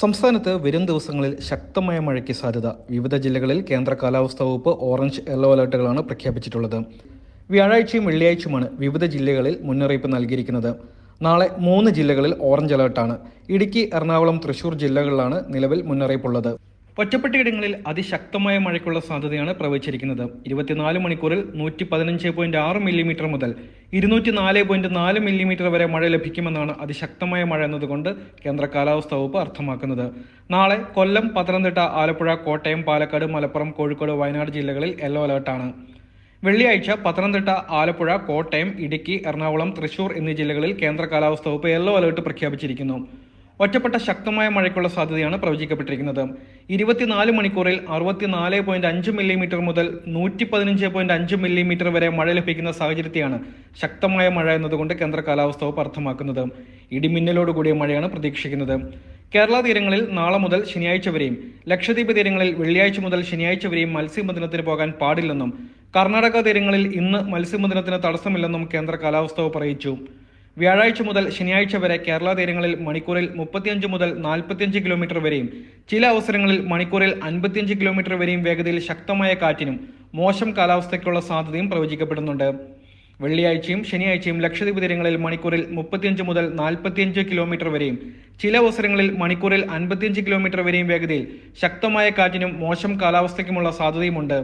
സംസ്ഥാനത്ത് വരും ദിവസങ്ങളിൽ ശക്തമായ മഴയ്ക്ക് സാധ്യത. വിവിധ ജില്ലകളിൽ കേന്ദ്ര കാലാവസ്ഥാ വകുപ്പ് ഓറഞ്ച് യെല്ലോ അലർട്ടുകളാണ് പ്രഖ്യാപിച്ചിട്ടുള്ളത്. വ്യാഴാഴ്ചയും വെള്ളിയാഴ്ചയുമാണ് വിവിധ ജില്ലകളിൽ മുന്നറിയിപ്പ് നൽകിയിരിക്കുന്നത്. നാളെ മൂന്ന് ജില്ലകളിൽ ഓറഞ്ച് അലർട്ടാണ്. ഇടുക്കി എറണാകുളം തൃശൂർ ജില്ലകളിലാണ് നിലവിൽ മുന്നറിയിപ്പുള്ളത്. ഒറ്റപ്പെട്ടയിടങ്ങളിൽ അതിശക്തമായ മഴയ്ക്കുള്ള സാധ്യതയാണ് പ്രവചിച്ചിരിക്കുന്നത് ഇരുപത്തിനാല് മണിക്കൂറിൽ നൂറ്റി പതിനഞ്ച് പോയിന്റ് ആറ് മില്ലിമീറ്റർ മുതൽ ഇരുന്നൂറ്റി നാല് പോയിന്റ് നാല് മില്ലിമീറ്റർ വരെ മഴ ലഭിക്കുമെന്നാണ് അതിശക്തമായ മഴ എന്നതുകൊണ്ട് കേന്ദ്ര കാലാവസ്ഥാ വകുപ്പ് അർത്ഥമാക്കുന്നത്. നാളെ കൊല്ലം പത്തനംതിട്ട ആലപ്പുഴ കോട്ടയം പാലക്കാട് മലപ്പുറം കോഴിക്കോട് വയനാട് ജില്ലകളിൽ യെല്ലോ അലേർട്ടാണ്. വെള്ളിയാഴ്ച പത്തനംതിട്ട ആലപ്പുഴ കോട്ടയം ഇടുക്കി എറണാകുളം തൃശൂർ എന്നീ ജില്ലകളിൽ കേന്ദ്ര കാലാവസ്ഥാ വകുപ്പ് യെല്ലോ അലേർട്ട് പ്രഖ്യാപിച്ചിരിക്കുന്നു. ഒറ്റപ്പെട്ട ശക്തമായ മഴയ്ക്കുള്ള സാധ്യതയാണ് പ്രവചിക്കപ്പെട്ടിരിക്കുന്നത്. ഇരുപത്തിനാല് മണിക്കൂറിൽ അറുപത്തിനാല് പോയിന്റ് അഞ്ച് മില്ലിമീറ്റർ മുതൽ നൂറ്റി പതിനഞ്ച് പോയിന്റ് അഞ്ച് മില്ലിമീറ്റർ വരെ മഴ ലഭിക്കുന്ന സാഹചര്യത്തെയാണ് ശക്തമായ മഴ എന്നതുകൊണ്ട് കേന്ദ്ര കാലാവസ്ഥ വകുപ്പ് അർത്ഥമാക്കുന്നത് ഇടിമിന്നലോടുകൂടിയ മഴയാണ് പ്രതീക്ഷിക്കുന്നത്. കേരള തീരങ്ങളിൽ നാളെ മുതൽ ശനിയാഴ്ച വരെയും ലക്ഷദ്വീപ് തീരങ്ങളിൽ വെള്ളിയാഴ്ച മുതൽ ശനിയാഴ്ച വരെയും മത്സ്യബന്ധനത്തിന് പോകാൻ പാടില്ലെന്നും കർണാടക തീരങ്ങളിൽ ഇന്ന് മത്സ്യബന്ധനത്തിന് തടസ്സമില്ലെന്നും കേന്ദ്ര കാലാവസ്ഥ വകുപ്പ് അറിയിച്ചു വ്യാഴാഴ്ച മുതൽ ശനിയാഴ്ച വരെ കേരള തീരങ്ങളിൽ മണിക്കൂറിൽ മുപ്പത്തിയഞ്ച് മുതൽ നാൽപ്പത്തിയഞ്ച് കിലോമീറ്റർ വരെയും ചില അവസരങ്ങളിൽ മണിക്കൂറിൽ അൻപത്തിയഞ്ച് കിലോമീറ്റർ വരെയും വേഗതയിൽ ശക്തമായ കാറ്റിനും മോശം കാലാവസ്ഥയ്ക്കുള്ള സാധ്യതയും പ്രവചിക്കപ്പെടുന്നുണ്ട്. വെള്ളിയാഴ്ചയും ശനിയാഴ്ചയും ലക്ഷദ്വീപ് തീരങ്ങളിൽ മണിക്കൂറിൽ മുപ്പത്തിയഞ്ച് മുതൽ നാൽപ്പത്തിയഞ്ച് കിലോമീറ്റർ വരെയും ചില അവസരങ്ങളിൽ മണിക്കൂറിൽ അൻപത്തിയഞ്ച് കിലോമീറ്റർ വരെയും വേഗതയിൽ ശക്തമായ കാറ്റിനും മോശം കാലാവസ്ഥയ്ക്കുമുള്ള സാധ്യതയുമുണ്ട്.